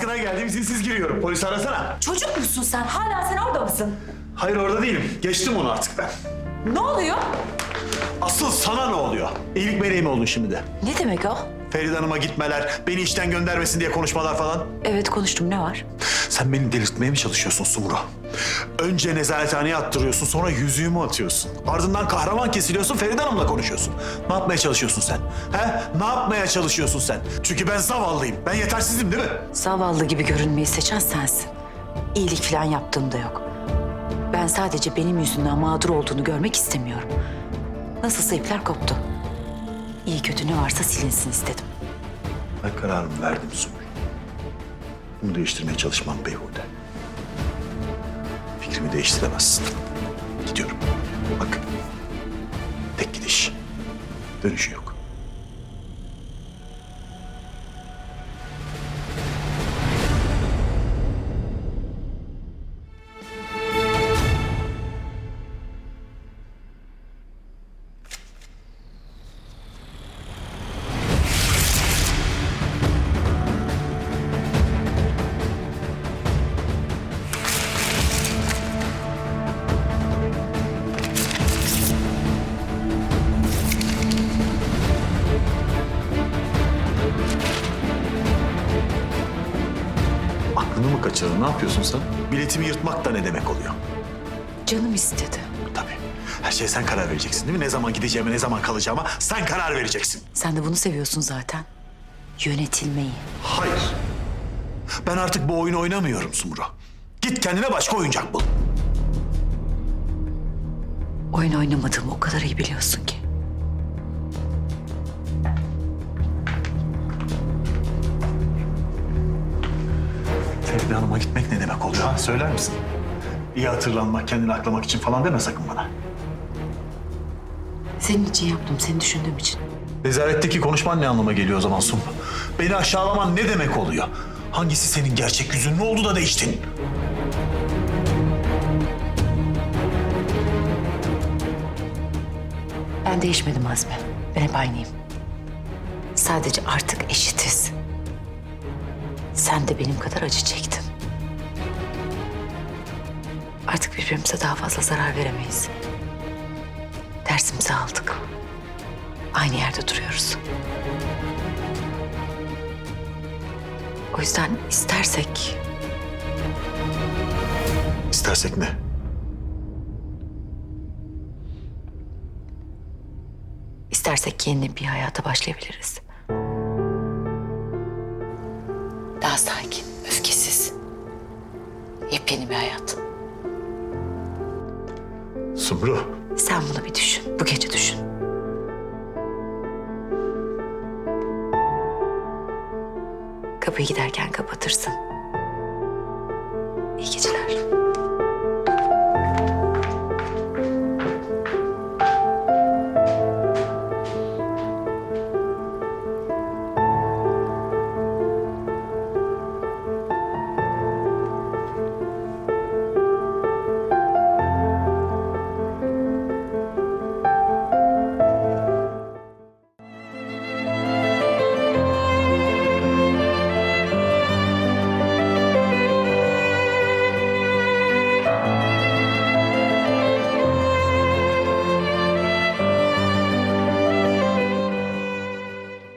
baskına geldim izinsiz giriyorum. Polisi arasana. Çocuk musun sen? Hala sen orada mısın? Hayır orada değilim. Geçtim onu artık ben. Ne oluyor? Asıl sana ne oluyor? İyilik meleği mi oldun şimdi de? Ne demek o? Feride Hanım'a gitmeler, beni işten göndermesin diye konuşmalar falan. Evet konuştum ne var? Sen beni delirtmeye mi çalışıyorsun Sumru? Önce nezarethaneye attırıyorsun, sonra yüzüğümü atıyorsun. Ardından kahraman kesiliyorsun, Feride Hanım'la konuşuyorsun. Ne yapmaya çalışıyorsun sen? He? Ne yapmaya çalışıyorsun sen? Çünkü ben zavallıyım. Ben yetersizim değil mi? Zavallı gibi görünmeyi seçen sensin. İyilik falan yaptığım da yok. Ben sadece benim yüzümden mağdur olduğunu görmek istemiyorum. Nasılsa ipler koptu. İyi kötü ne varsa silinsin istedim. Ben kararımı verdim Sumru. Bunu değiştirmeye çalışmam beyhude. Fikrimi değiştiremezsin. Gidiyorum. Bak. Tek gidiş. Dönüşü yok. Mı kaçırdın? Ne yapıyorsun sen? Biletimi yırtmak da ne demek oluyor? Canım istedi. Tabii. Her şeye sen karar vereceksin değil mi? Ne zaman gideceğime, ne zaman kalacağıma sen karar vereceksin. Sen de bunu seviyorsun zaten. Yönetilmeyi. Hayır. Ben artık bu oyunu oynamıyorum Sumru. Git kendine başka oyuncak bul. Oyun oynamadığımı o kadar iyi biliyorsun ki. Feride Hanım'a gitmek ne demek oluyor ha? Söyler misin? İyi hatırlanmak, kendini aklamak için falan deme sakın bana. Senin için yaptım, seni düşündüğüm için. Nezaretteki konuşman ne anlama geliyor o zaman Sumru? Beni aşağılaman ne demek oluyor? Hangisi senin gerçek yüzün? Ne oldu da değiştin? Ben değişmedim Azmi. Ben hep aynıyım. Sadece artık eşitiz. Sen de benim kadar acı çektin. Birbirimize daha fazla zarar veremeyiz. Dersimizi aldık. Aynı yerde duruyoruz. O yüzden istersek İstersek ne? İstersek yeni bir hayata başlayabiliriz. Daha sakin, öfkesiz. Yepyeni bir hayat. Sumru. Sen bunu bir düşün. Bu gece düşün. Kapıyı giderken kapatırsın. İyi geceler.